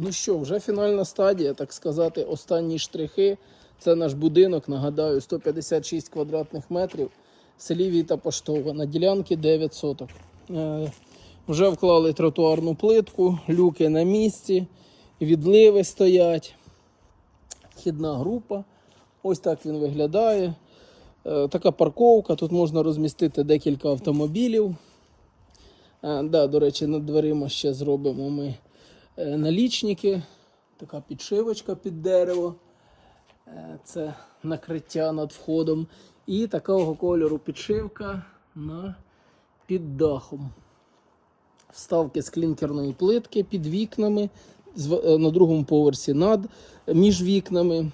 Ну що, вже фінальна стадія, так сказати, останні штрихи. Це наш будинок, нагадаю, 156 квадратних метрів. В селі Віта Поштова. На ділянці 9 соток. Е, вже вклали тротуарну плитку, люки на місці, відливи стоять. Хідна група. Ось так він виглядає. Е, така парковка. Тут можна розмістити декілька автомобілів. Е, да, до речі, над дверима ще зробимо ми налічники. Така підшивочка під дерево. Е, Це накриття над входом. І такого кольору підшивка під дахом. Вставки з клінкерної плитки під вікнами, е, на другому поверсі над між вікнами.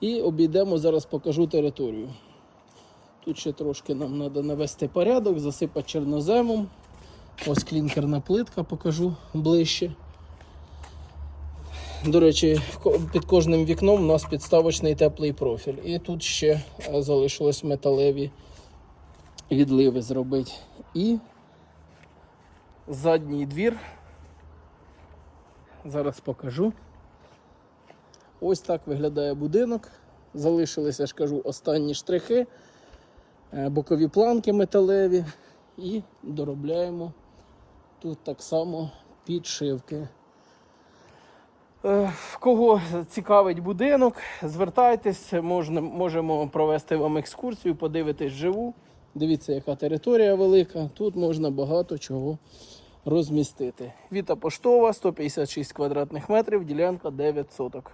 І обійдемо, зараз покажу територію. Тут ще трошки нам треба навести порядок, засипати чорноземом. Ось клінкерна плитка, покажу ближче. До речі, під кожним вікном у нас підставочний теплий профіль. І тут ще е, залишилось металеві відливи зробити. І задній двір. Зараз покажу. Ось так виглядає будинок. Залишилися, я ж кажу, останні штрихи, е, бокові планки металеві і доробляємо тут так само підшивки. Е, Кого цікавить будинок, звертайтесь, можна, можемо провести вам екскурсію, подивитись живу. Дивіться, яка територія велика. Тут можна багато чого розмістити. Віта поштова, 156 квадратних метрів, ділянка 9 соток.